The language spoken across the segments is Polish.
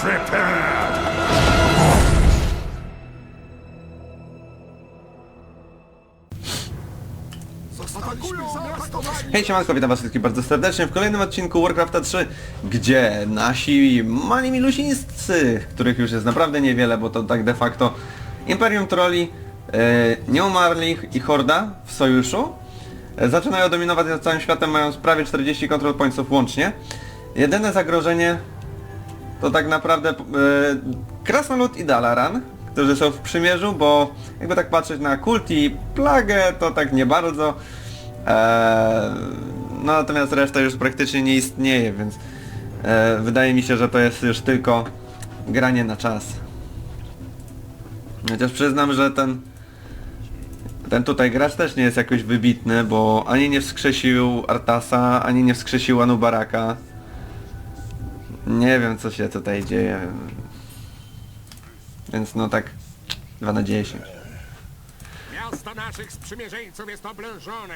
prepared! Hej siemanko, witam was wszystkich bardzo serdecznie w kolejnym odcinku Warcrafta 3, gdzie nasi mali milusińscy, których już jest naprawdę niewiele, bo to tak de facto Imperium Trolli, e, Nieumarlich i Horda w sojuszu, e, zaczynają dominować nad całym światem, mając prawie 40 control pointsów łącznie. Jedyne zagrożenie to tak naprawdę e, Krasnolud i Dalaran, którzy są w przymierzu, bo jakby tak patrzeć na kult i plagę, to tak nie bardzo. E, no natomiast reszta już praktycznie nie istnieje, więc e, wydaje mi się, że to jest już tylko granie na czas. Chociaż przyznam, że ten ten tutaj gracz też nie jest jakoś wybitny, bo ani nie wskrzesił Artasa, ani nie wskrzesił Anubaraka. Nie wiem co się tutaj dzieje. Więc no tak 2 na 10. Miasto naszych sprzymierzeńców jest oblężone.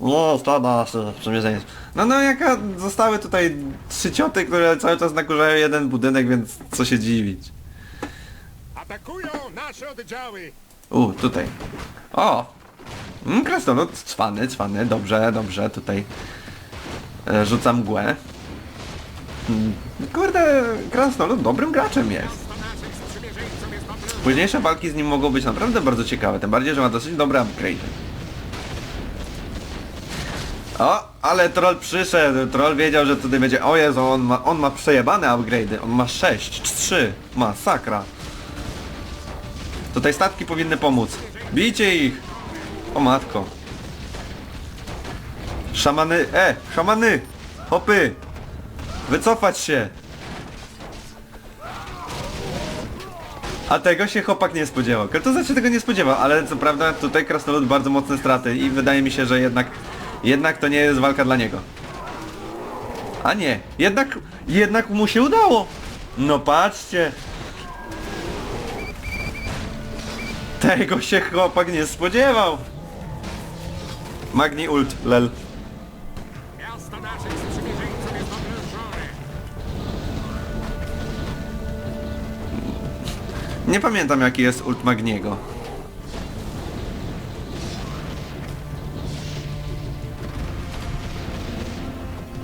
No, stada przymierzenie. No no jaka zostały tutaj trzy cioty, które cały czas nakurzają jeden budynek, więc co się dziwić. Atakują nasze oddziały. U, tutaj. O! Mm, krasnolud, cwany, cwany, dobrze, dobrze, tutaj e, rzucam mgłę. Mm, Kurde, krasnolud dobrym graczem jest. Późniejsze walki z nim mogą być naprawdę bardzo ciekawe, tym bardziej, że ma dosyć dobre upgrade. O, ale troll przyszedł, troll wiedział, że tutaj będzie, o Jezu, on ma, on ma przejebane upgrade'y, on ma 6, 3, masakra. Tutaj statki powinny pomóc. Bijcie ich! O matko. Szamany, e, szamany! Hopy! Wycofać się! A tego się chłopak nie spodziewał. To znaczy tego nie spodziewał, ale co prawda tutaj Krasnolud bardzo mocne straty i wydaje mi się, że jednak jednak to nie jest walka dla niego. A nie, jednak jednak mu się udało. No patrzcie. Tego się chłopak nie spodziewał. Magni ult, lel. Nie pamiętam jaki jest ult Magniego.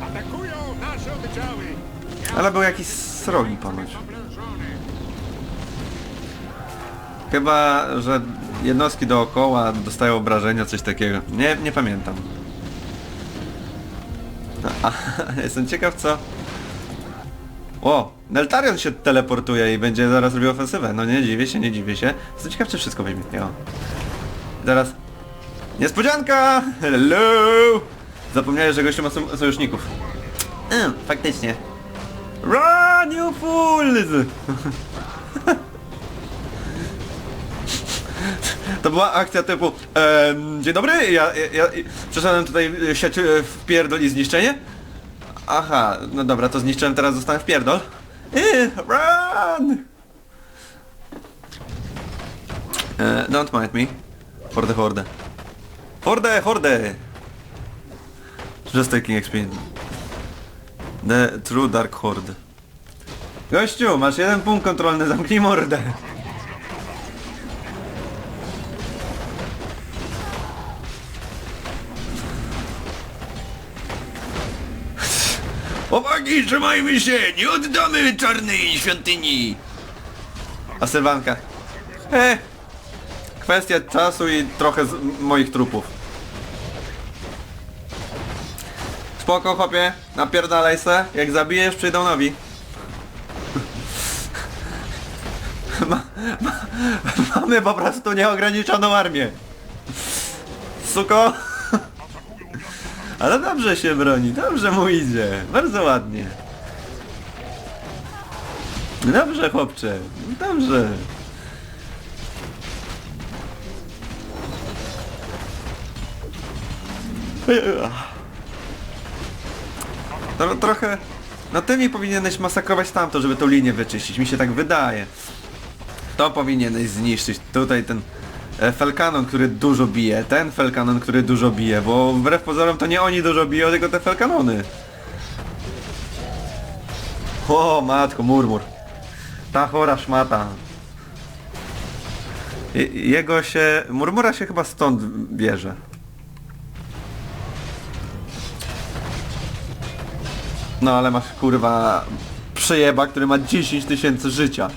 Atakują nasze oddziały. Ale był jakiś srogi ponoć. Chyba, że jednostki dookoła dostają obrażenia, coś takiego. Nie, nie pamiętam. A, jestem ciekaw co... O, Neltarion się teleportuje i będzie zaraz robił ofensywę. No nie dziwię się, nie dziwię się. Jestem ciekaw czy wszystko wyjmie. O. Zaraz... Niespodzianka! Hello! Zapomniałem, że gościu ma so- sojuszników. Mm, faktycznie. Run you fools! To była akcja typu em, Dzień dobry, ja, ja, ja przeszedłem tutaj sieć e, w pierdol i zniszczenie. Aha, no dobra, to zniszczyłem, teraz zostanę w pierdol. Yy, run! E, don't mind me. Horde, horde. Horde, horde! Just taking experience. The true dark horde. Gościu, masz jeden punkt kontrolny, zamknij mordę. Chłopaki, trzymajmy się! Nie oddamy czarnej świątyni! A Sylwanka? E, kwestia czasu i trochę z moich trupów. Spoko, chłopie, napierdalaj se. Jak zabijesz, przyjdą nowi. Ma, ma, mamy po prostu nieograniczoną armię. Suko! Ale dobrze się broni, dobrze mu idzie. Bardzo ładnie. Dobrze, chłopcze. Dobrze. To trochę... No ty mi powinieneś masakrować tamto, żeby tą linię wyczyścić. Mi się tak wydaje. To powinieneś zniszczyć. Tutaj ten e, Felkanon, który dużo bije. Ten Felkanon, który dużo bije. Bo wbrew pozorom to nie oni dużo biją, tylko te Felkanony. O, matko, murmur. Ta chora szmata. Je, jego się... Murmura się chyba stąd bierze. No ale masz kurwa przejeba, który ma 10 tysięcy życia.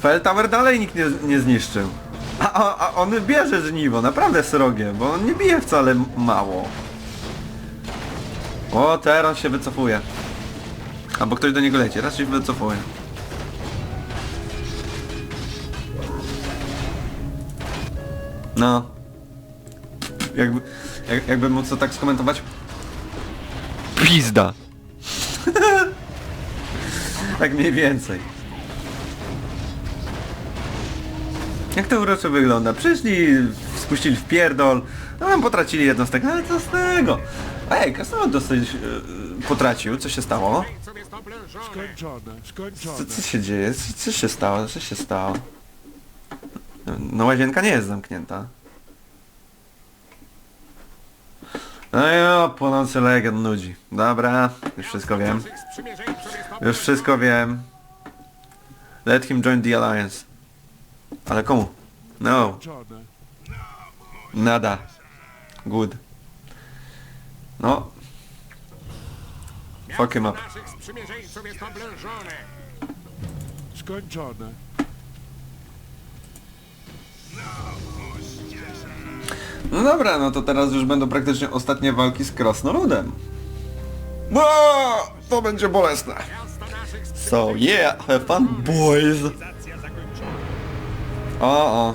Feltower dalej nikt nie, nie zniszczył. A, a, a on bierze żniwo, naprawdę srogie, bo on nie bije wcale mało. O, teraz się wycofuje. Albo ktoś do niego leci, raczej się wycofuje. No. Jakby, jak, jakby móc to tak skomentować? Pizda. tak mniej więcej. Jak to urocze wygląda? Przyszli, spuścili w pierdol, no tam potracili jednostek, ale co z tego? Ej, Kasnod dosyć e, potracił, co się stało? Skończone, Co, skończone. co się dzieje? Co, co się stało? Co się stało? No łazienka nie jest zamknięta. No jo, płonący legend nudzi. Dobra, już wszystko wiem. Już wszystko wiem. Let him join the alliance. Ale komu? No, nada. Good. No, fuck him up. Skończone. No dobra, no to teraz już będą praktycznie ostatnie walki z Krasnoludem. Bo to będzie bolesne. So yeah, have fun boys. O, o.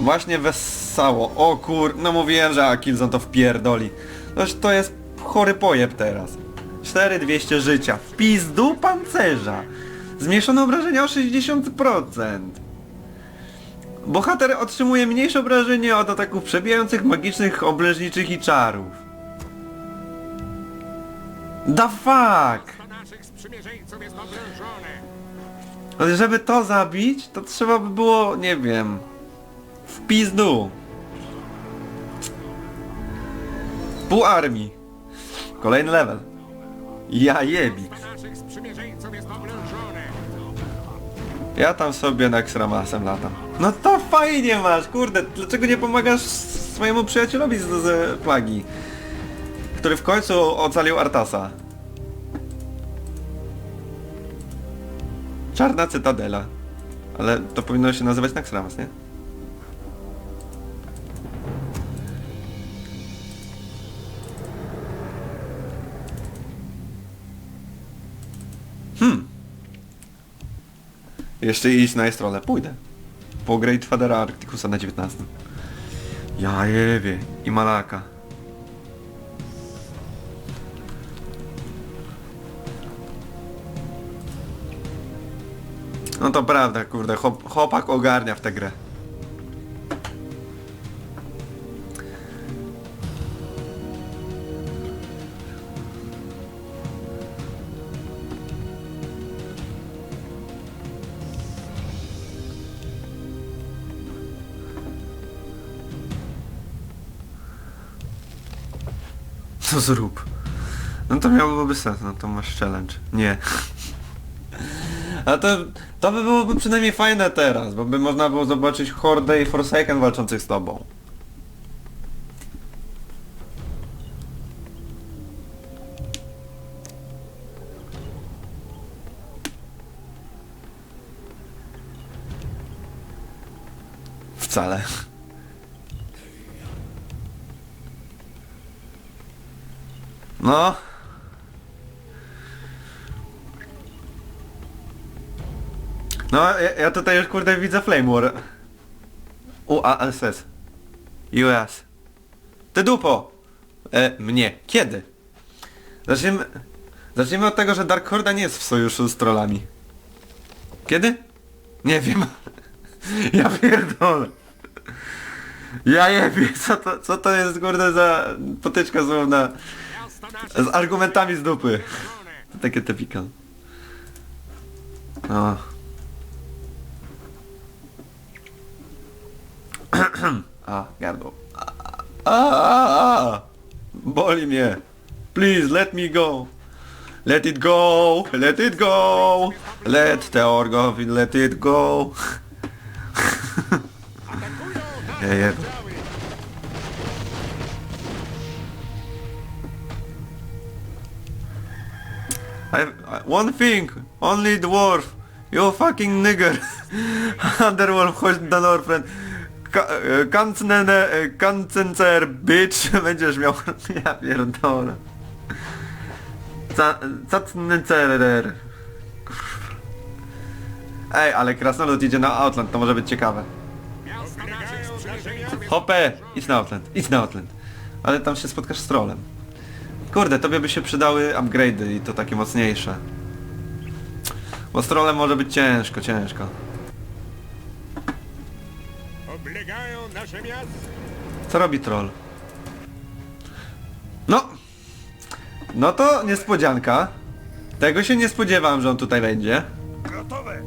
Właśnie wesało. O kur... No mówiłem, że Akilzon to wpierdoli. Toż to jest chory pojeb teraz. 4200 życia. W pizdu pancerza. Zmniejszone obrażenia o 60%. Bohater otrzymuje mniejsze obrażenie od ataków przebijających, magicznych, obleżniczych i czarów. The fuck! Ale żeby to zabić, to trzeba by było, nie wiem, w pizdu. Pół armii. Kolejny level. Ja jebik. Ja tam sobie na Xramasem latam. No to fajnie masz, kurde, dlaczego nie pomagasz swojemu przyjacielowi z, z plagi? Który w końcu ocalił Artasa. Czarna Cytadela. Ale to powinno się nazywać Naxxramas, nie? Hmm. Jeszcze iść na Estrolę. Pójdę. Po Great Fadera Arcticusa na 19. Ja jewie. I Malaka. No to prawda, kurde, chłop, chłopak ogarnia w tę grę. Co zrób? No to miałoby sens, no to masz challenge. Nie. A to, to by byłoby przynajmniej fajne teraz, bo by można było zobaczyć Hordę i Forsaken walczących z tobą. Wcale. No. No, ja, ja tutaj już kurde widzę Flame War. UASS. US. Ty dupo! E, mnie. Kiedy? Zacznijmy... Zacznijmy od tego, że Dark Horda nie jest w sojuszu z trollami. Kiedy? Nie wiem. Ja pierdolę. Ja jebie, co to, co to jest kurde za potyczka słowna z argumentami z dupy. To takie typical. O. A, gardło. A, a, a, a. Boli mnie. Please, let me go. Let it go, let it go. Let the orgo, let it go. Ja oddziały. I, I, one thing, only dwarf. You fucking nigger. Underwolf, chodź na Norfriend. Ka- e, e, kancencer, bitch. Będziesz miał... Ja pierdolę. Ca- Cacnencerer. Ej, ale Krasnolud idzie na Outland, to może być ciekawe. Hopę, idź na Outland, idź na Outland. Ale tam się spotkasz z trolem. Kurde, tobie by się przydały upgrade'y i to takie mocniejsze. Bo z trolem może być ciężko, ciężko. Oblegają nasze miasto. Co robi troll? No! No to niespodzianka. Tego się nie spodziewałem, że on tutaj będzie. Gotowe.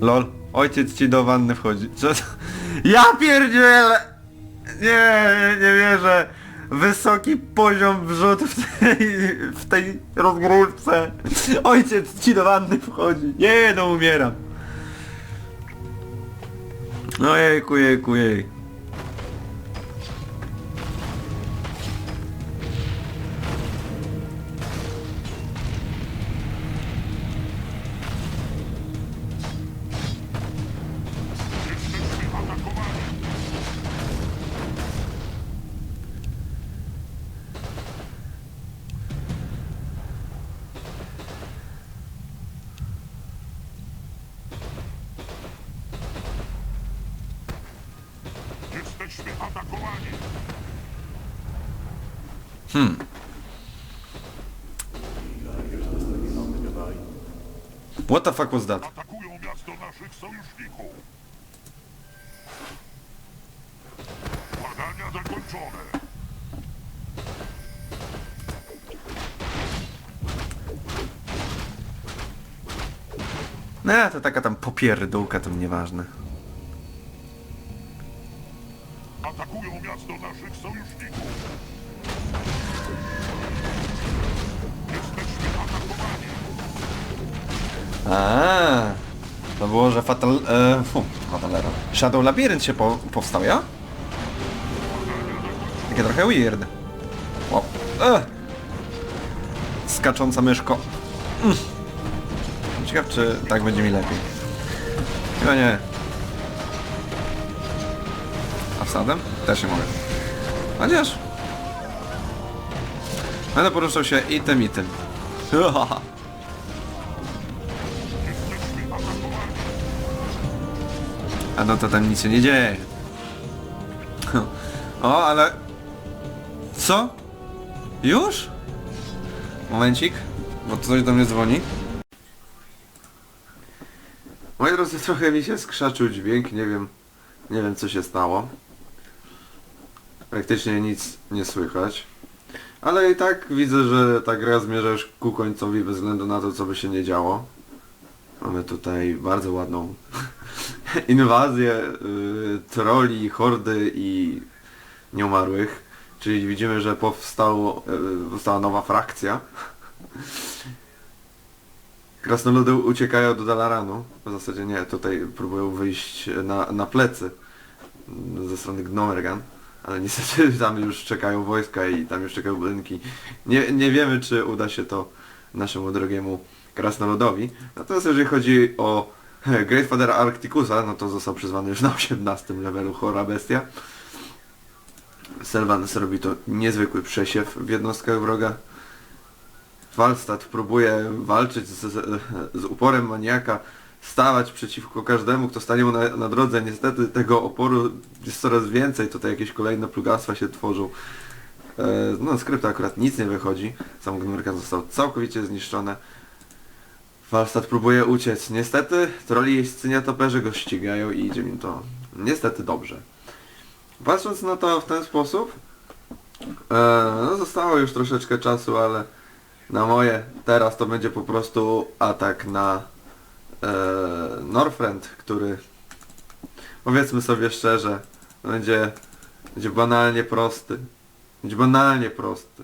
Lol, ojciec ci do wanny wchodzi. Co to? Ja pierdzielę! Nie, nie wierzę. Wysoki poziom wrzut w tej, w tej rozgrywce. Ojciec ci do wanny wchodzi. Nie, no umieram. No jejku, jejku, jej. Jesteśmy atakowani! What the fuck was that? Atakują miasto naszych sojuszników! Badania zakończone! No to taka tam popierdółka, to nieważne. Atakują miasto naszych sojuszników! Jesteśmy atakowani! A, to było, że Fatal... E, fu, Fatalera. Shadow Labyrinth się po, powstał, ja? Takie trochę weird. O, e. Skacząca myszko. Mm. Ciekaw, czy tak będzie mi lepiej. Chyba nie. A wsadem? Też nie mogę. Chociaż... Będę poruszał się i tym, i tym. A no to tam nic się nie dzieje. O, ale... Co? Już? Momencik, bo coś do mnie dzwoni. Moi drodzy, trochę mi się skrzaczył dźwięk, nie wiem, nie wiem co się stało. Praktycznie nic nie słychać. Ale i tak widzę, że ta gra zmierza już ku końcowi bez względu na to, co by się nie działo. Mamy tutaj bardzo ładną inwazję y, troli, hordy i nieumarłych. Czyli widzimy, że powstało, y, powstała nowa frakcja. Krasnoludy uciekają do Dalaranu. W zasadzie nie, tutaj próbują wyjść na, na plecy ze strony Gnomergan. Ale niestety tam już czekają wojska i tam już czekają budynki. Nie, nie wiemy, czy uda się to naszemu drogiemu krasnoludowi. Natomiast jeżeli chodzi o Great Father Arcticusa, no to został przyzwany już na 18 levelu chora bestia. Sylvanas robi to niezwykły przesiew w jednostkach wroga. Falstad próbuje walczyć z, z uporem maniaka, stawać przeciwko każdemu, kto stanie mu na, na drodze. Niestety tego oporu jest coraz więcej, tutaj jakieś kolejne plugastwa się tworzą. E, no, skrypta akurat nic nie wychodzi. Sam Gnorkan został całkowicie zniszczony. Falstad próbuje uciec. Niestety troli jeźdźcy nietoperze go ścigają i idzie im to niestety dobrze. Patrząc na to w ten sposób, e, no zostało już troszeczkę czasu, ale na moje teraz to będzie po prostu atak na e, Northrend, który powiedzmy sobie szczerze, będzie, będzie banalnie prosty. Być banalnie prosty.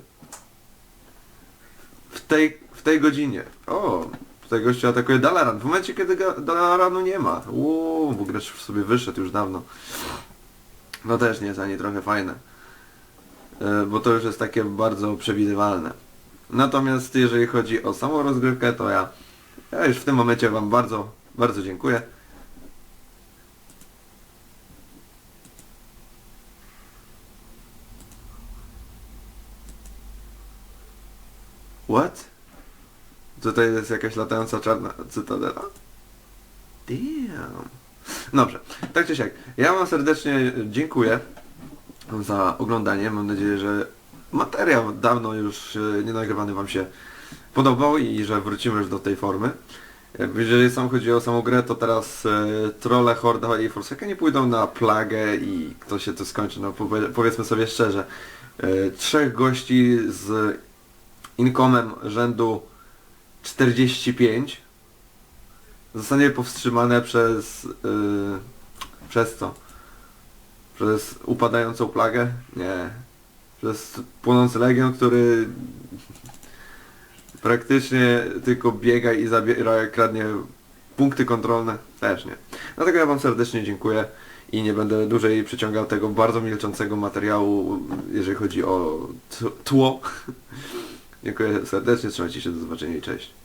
W tej, w tej godzinie. O, tutaj gościu atakuje Dalaran. W momencie, kiedy Dalaranu nie ma. Uuu, bo gracz sobie wyszedł już dawno. No też nie jest ani trochę fajne. E, Bo to już jest takie bardzo przewidywalne. Natomiast jeżeli chodzi o samą rozgrywkę, to ja, ja już w tym momencie Wam bardzo, bardzo dziękuję. What? Tutaj jest jakaś latająca czarna cytadela? Damn. Dobrze, tak czy siak. Ja Wam serdecznie dziękuję za oglądanie. Mam nadzieję, że materiał dawno już e, nie nagrywany Wam się podobał i że wrócimy już do tej formy. E, Jeżeli sam chodzi o samą grę, to teraz e, trolle Horda i Forsaken nie pójdą na plagę i to się to skończy. No powie- powiedzmy sobie szczerze. E, trzech gości z inkomem rzędu 45 zostanie powstrzymane przez... Yy, przez co? Przez upadającą plagę? Nie. Przez płonący legion, który praktycznie tylko biega i zabiera, kradnie punkty kontrolne? Też nie. Dlatego ja Wam serdecznie dziękuję i nie będę dłużej przyciągał tego bardzo milczącego materiału, jeżeli chodzi o tło. Dziękuję serdecznie, trzymajcie się, do zobaczenia i cześć.